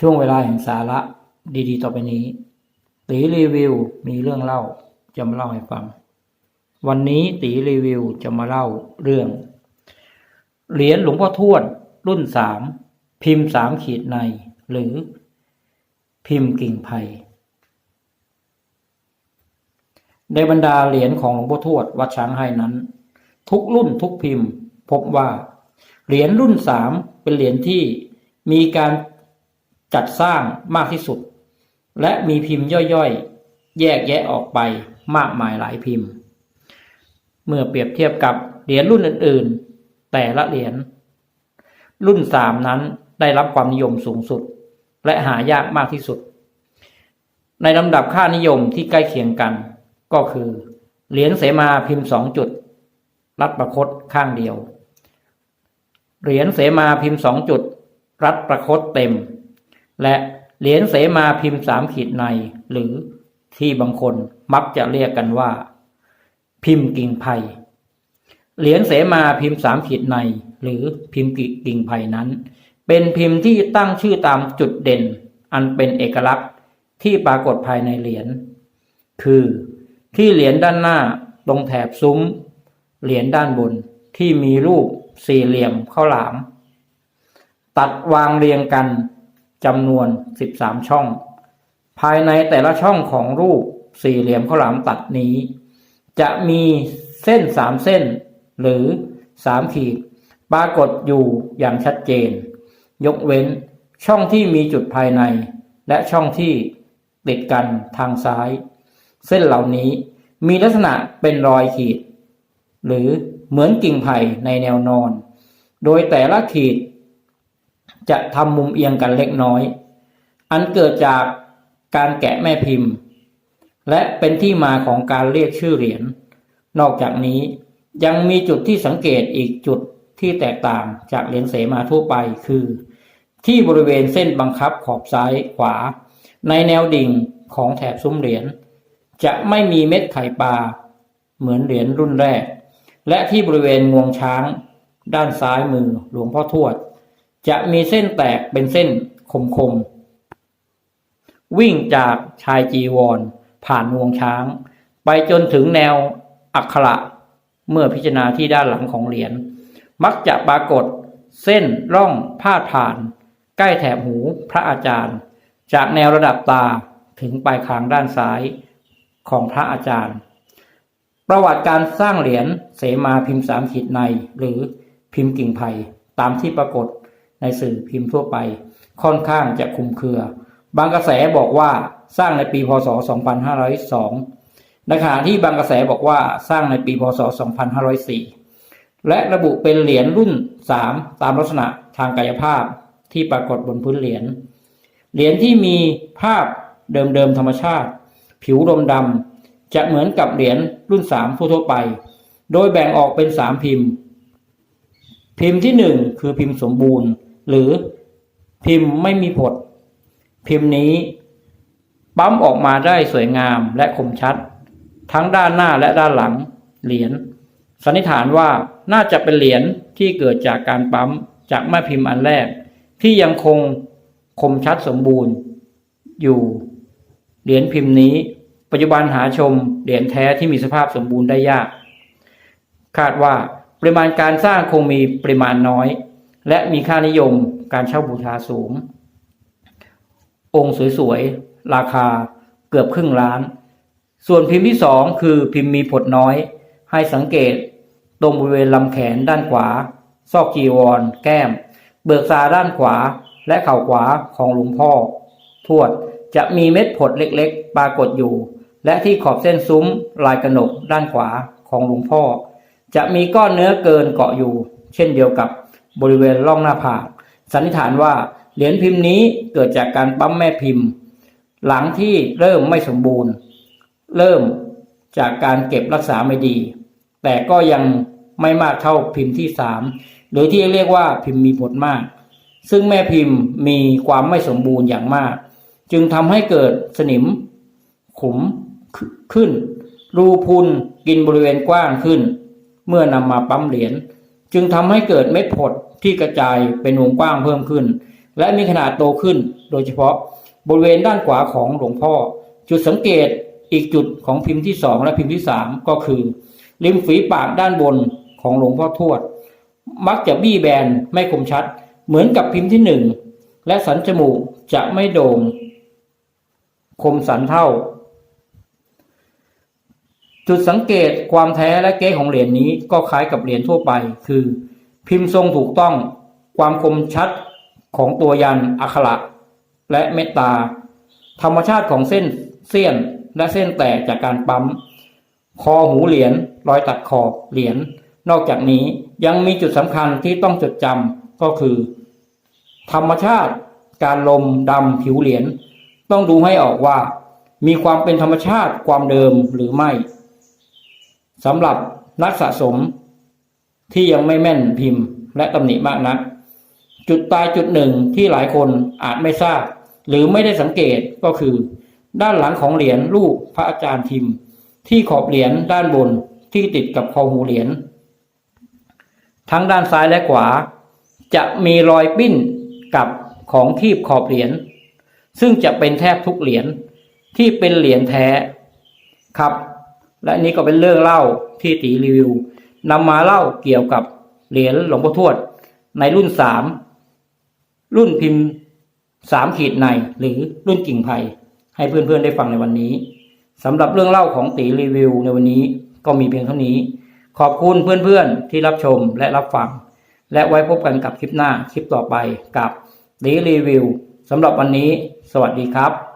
ช่วงเวลาแห่งสาระดีๆ ต่อไปนี้ตีรีวิวมีเรื่องเล่าจะมาเล่าให้ฟัง วันนี้ตีรีวิวจะมาเล่าเรื่อง เหรียญหลวงพ่อทวด รุ่นสามพิมพ์สามขีดใน หรือ พิมพ์กิ่งไผ่ในบรรดาเหรียญของหลวงพ่อทวดวัดช้างให้นั้น ทุกรุ่นทุกพิมพ์ พบว่า เหรียญรุ่นสามเป็นเหรียญที่มีการ จัดสร้างมากที่สุด และมีพิมพ์ย่อยๆ แยกแยะออกไปมากมายหลายพิมพ์ เมื่อเปรียบเทียบกับเหรียญรุ่นอื่นๆ แต่ละเหรียญรุ่นสามนั้นได้รับความนิยมสูงสุด และหายากมากที่สุด ในลำดับค่านิยมที่ใกล้เคียงกัน ก็คือเหรียญเสมาพิมพ์สองจุด รัดประคตข้างเดียว เหรียญเสมาพิมพ์สองจุด รัดประคตเต็ม และเหรียญเสมาพิมพ์สามขีดใน หรือที่บางคนมักจะเรียกกันว่า พิมพ์กิ่งไผ่เหรียญเสมาพิมพ์สามขีดใน หรือพิมพ์กิ่งไผ่นั้น เป็นพิมพ์ที่ตั้งชื่อตามจุดเด่น อันเป็นเอกลักษณ์ที่ปรากฏภายในเหรียญคือที่เหรียญด้านหน้าตรงแถบซุ้ม เหรียญด้านบนที่มีรูปสี่เหลี่ยมข้าวหลาม ตัดวางเรียงกัน จำนวน 13 ช่อง ภายในแต่ละช่องของรูปสี่เหลี่ยมข้าวหลามตัดนี้ จะมีเส้นสามเส้น หรือสามขีด ปรากฏอยู่อย่างชัดเจน ยกเว้นช่องที่มีจุดภายใน และช่องที่ติดกันทางซ้าย เส้นเหล่านี้มีลักษณะเป็นรอยขีด หรือเหมือนกิ่งไผ่ในแนวนอน โดยแต่ละขีด จะทำมุมเอียงกันเล็กน้อย อันเกิดจากการแกะแม่พิมพ์ และเป็นที่มาของการเรียกชื่อเหรียญ นอกจากนี้ยังมีจุดที่สังเกตอีกจุดที่แตกต่างจากเหรียญเสมาทั่วไปคือ ที่บริเวณเส้นบังคับขอบซ้ายขวา ในแนวดิ่งของแถบซุ้มเหรียญจะไม่มีเม็ดไข่ปลาเหมือนเหรียญรุ่นแรก และที่บริเวณงวงช้าง ด้านซ้ายมือหลวงพ่อทวด จะมีเส้นแตกเป็นเส้นคมๆ วิ่งจากชายจีวร ผ่านงวงช้าง ไปจนถึงแนวอักขระเมื่อพิจารณาที่ด้านหลังของเหรียญมักจะปรากฏเส้นร่องพาดผ่าน ใกล้แถบหูพระอาจารย์ จากแนวระดับตาถึงปลายคางด้านซ้ายของพระอาจารย์ ประวัติการสร้างเหรียญเสมาพิมพ์สามขีดใน หรือพิมพ์กิ่งไผ่ตามที่ปรากฏ ในสื่อพิมพ์ทั่วไป ค่อนข้างจะคุมเครือ บางกระแสบอกว่าสร้างในปีพศ 2502ในขณะที่บางกระแสบอกว่าสร้างในปีพศ 2504 และระบุเป็นเหรียญรุ่น 3 ตามลักษณะทางกายภาพที่ปรากฏบนพื้นเหรียญ เหรียญที่มีภาพเดิมๆธรรมชาติ ผิวดมดำจะเหมือนกับเหรียญรุ่น 3 ทั่วๆไป โดยแบ่งออกเป็น 3 พิมพ์ พิมพ์ที่ 1 คือพิมพ์สมบูรณ์ หรือพิมพ์ไม่มีผด พิมพ์นี้ ปั๊มออกมาได้สวยงามและคมชัด ทั้งด้านหน้าและด้านหลัง เหรียญสันนิษฐานว่าน่าจะเป็นเหรียญที่เกิดจากการปั๊มจากแม่พิมพ์อันแรก ที่ยังคงคมชัดสมบูรณ์ อยู่เหรียญพิมพ์นี้ ปัจจุบันหาชมเหรียญแท้ที่มีสภาพสมบูรณ์ได้ยาก คาดว่าปริมาณการสร้างคงมีปริมาณน้อย และมีค่านิยมการเช่าบูชาสูง องค์สวยๆ ราคาเกือบครึ่งล้าน ส่วนพิมพ์ที่สองคือพิมพ์มีผดน้อย ให้สังเกต ตรงบริเวณลำแขนด้านขวา ซอกจีวร แก้ม เบิกซาด้านขวา และเข่าขวาของหลวงพ่อ ทวดจะมีเม็ดผดเล็กๆ ปรากฏอยู่ และที่ขอบเส้นซุ้มลายกระหนกด้านขวาของหลวงพ่อ จะมีก้อนเนื้อเกินเกาะอยู่ เช่นเดียวกับ บริเวณร่องหน้าผากสันนิษฐานว่าเหรียญพิมพ์นี้เกิดจากการปั๊มแม่พิมพ์ หลังที่เริ่มไม่สมบูรณ์ เริ่มจากการเก็บรักษาไม่ดี แต่ก็ยังไม่มากเท่าพิมพ์ที่สามหรือที่เรียกว่าพิมพ์มีผลมาก ซึ่งแม่พิมพ์มีความไม่สมบูรณ์อย่างมาก จึงทำให้เกิดสนิม ขุมขึ้น รูพุนกินบริเวณกว้างขึ้น เมื่อนำมาปั๊มเหรียญ จึงทำให้เกิดเม็ดผดที่กระจายเป็นวงกว้างเพิ่มขึ้น และมีขนาดโตขึ้น โดยเฉพาะบริเวณด้านขวาของหลวงพ่อ จุดสังเกตอีกจุดของพิมพ์ที่สองและพิมพ์ที่สามก็คือ ริมฝีปากด้านบนของหลวงพ่อทวด มักจะบี้แบนไม่คมชัด เหมือนกับพิมพ์ที่หนึ่งและสันจมูกจะไม่โด่งคมสันเท่า จุดสังเกตความแท้และเก๊ของเหรียญนี้ก็คล้ายกับเหรียญทั่วไป คือ พิมพ์ทรงถูกต้องความคมชัดของตัวยันอักขระและเมตตา ธรรมชาติของเส้นเสี้ยนและเส้นแตกจากการปั๊ม คอหูเหรียญรอยตัดขอบเหรียญนอกจากนี้ยังมีจุดสำคัญที่ต้องจดจำก็คือ ธรรมชาติการลมดำผิวเหรียญต้องดูให้ออกว่า มีความเป็นธรรมชาติความเดิมหรือไม่ สำหรับนักสะสมที่ยังไม่แม่นพิมพ์และตำหนิมากนัก จุดตายจุดหนึ่งที่หลายคนอาจไม่ทราบ หรือไม่ได้สังเกตก็คือ ด้านหลังของเหรียญรูปพระอาจารย์พิมพ์ ที่ขอบเหรียญด้านบนที่ติดกับคอหูเหรียญทั้งด้านซ้ายและขวา จะมีรอยปิ้นกับของคีบขอบเหรียญซึ่งจะเป็นแทบทุกเหรียญที่เป็นเหรียญแท้ครับ และนี่ก็เป็นเรื่องเล่าที่ตีรีวิวนำมาเล่าเกี่ยวกับเหรียญหลวงพ่อทวด ในรุ่นสามรุ่นพิมพ์สามขีดในหรือรุ่นกิ่งไผ่ให้เพื่อนๆได้ฟังในวันนี้สำหรับเรื่องเล่าของตีรีวิวในวันนี้ก็มีเพียงเท่านี้ ขอบคุณเพื่อนๆที่รับชมและรับฟัง และไว้พบกันกับคลิปหน้าคลิปต่อไปกับตีรีวิวสำหรับวันนี้ สวัสดีครับ